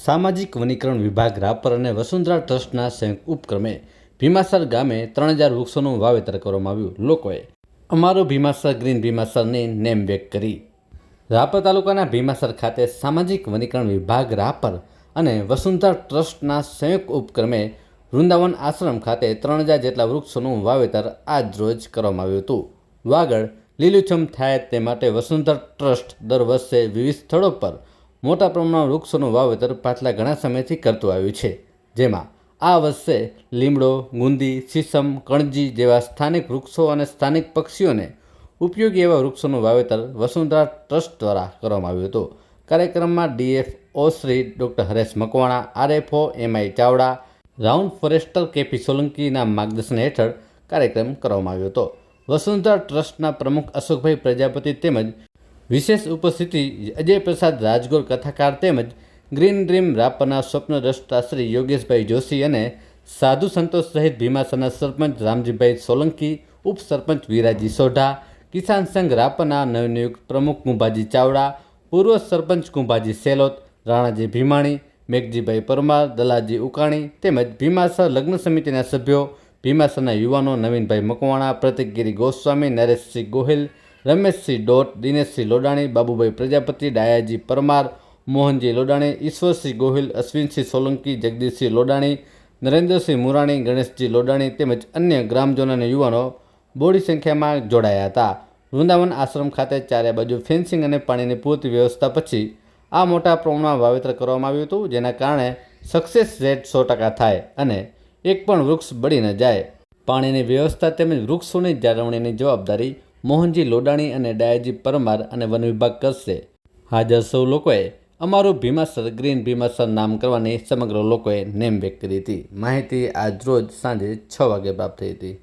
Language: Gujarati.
સામાજિક વનીકરણ વિભાગ રાપર અને વસુંધરા ટ્રસ્ટના સંયુક્ત ઉપક્રમે ભીમાસર ગામે ત્રણ હજાર વૃક્ષોનું વાવેતર કરવામાં આવ્યું. લોકોએ અમારું ભીમાસર ગ્રીન ભીમાસરની નેમ વ્યક્ત કરી. રાપર તાલુકાના ભીમાસર ખાતે સામાજિક વનીકરણ વિભાગ રાપર અને વસુંધરા ટ્રસ્ટના સંયુક્ત ઉપક્રમે વૃંદાવન આશ્રમ ખાતે ત્રણ હજાર જેટલા વૃક્ષોનું વાવેતર આજ રોજ કરવામાં આવ્યું હતું. વાગડ લીલુંછમ થાય તે માટે વસુંધરા ટ્રસ્ટ દર વર્ષે વિવિધ સ્થળો પર મોટા પ્રમાણમાં વૃક્ષોનું વાવેતર પાછલા ઘણા સમયથી કરતું આવ્યું છે. જેમાં આ વર્ષે લીમડો, ગુંદી સીસમ કણજી જેવા સ્થાનિક વૃક્ષો અને સ્થાનિક પક્ષીઓને ઉપયોગી એવા વૃક્ષોનું વાવેતર વસુંધરા ટ્રસ્ટ દ્વારા કરવામાં આવ્યું હતું. કાર્યક્રમમાં DF O Shri doctor Haresh Makwana RFO MI Chavda, round forester KP સોલંકીના માર્ગદર્શન હેઠળ કાર્યક્રમ કરવામાં આવ્યો હતો. વસુંધરા ટ્રસ્ટના પ્રમુખ અશોકભાઈ પ્રજાપતિ તેમજ વિશેષ ઉપસ્થિતિ અજય પ્રસાદ રાજગોર કથાકાર તેમજ ગ્રીન ડ્રીમ રાપરના સ્વપ્નદ્રષ્ટા શ્રી યોગેશભાઈ જોશી અને સાધુ સંતોષ સહિત ભીમાસરના સરપંચ રામજીભાઈ સોલંકી, ઉપસરપંચ વિરાજી સોઢા, કિસાન સંઘ રાપરના નવનિયુક્ત પ્રમુખ કુંભાજી ચાવડા, પૂર્વ સરપંચ કુંભાજી સેલોત, રાણાજી ભીમાણી, મેઘજીભાઈ પરમાર, દલાજી ઉકાણી તેમજ ભીમાસર લગ્ન સમિતિના સભ્યો ભીમાસરના યુવાનો નવીનભાઈ મકવાણા, પ્રતિકગીરી ગોસ્વામી, નરેશસિંહ ગોહિલ રમેશસિંહ ડોટ, દિનેશસિંહ લોડાણી, બાબુભાઈ પ્રજાપતિ, ડાયાજી પરમાર, મોહનજી લોડાણી, ઈશ્વરસિંહ ગોહિલ, અશ્વિનસિંહ સોલંકી, જગદીશસિંહ લોડાણી, નરેન્દ્રસિંહ મુરાણી, ગણેશજી લોડાણી તેમજ અન્ય ગ્રામજનો અને યુવાનો બોડી સંખ્યામાં જોડાયા હતા. વૃંદાવન આશ્રમ ખાતે ચારે બાજુ ફેન્સિંગ અને પાણીની પૂરતી વ્યવસ્થા પછી આ મોટા પ્રમાણમાં વાવેતર કરવામાં આવ્યું હતું, જેના કારણે સક્સેસ રેટ સો ટકા થાય અને એક પણ વૃક્ષ બળી ન જાય. પાણીની વ્યવસ્થા તેમજ વૃક્ષોની જાળવણીની જવાબદારી મોહનજી લોડાણી અને ડાયાજી પરમાર અને વન વિભાગ કરશે. હાજર સૌ લોકોએ અમારું ભીમાસર, ગ્રીન ભીમાસર નામ કરવાની સમગ્ર લોકોએ નેમ વ્યક્ત કરી હતી. માહિતી આજ રોજ સાંજે છ વાગે પ્રાપ્ત થઈ હતી.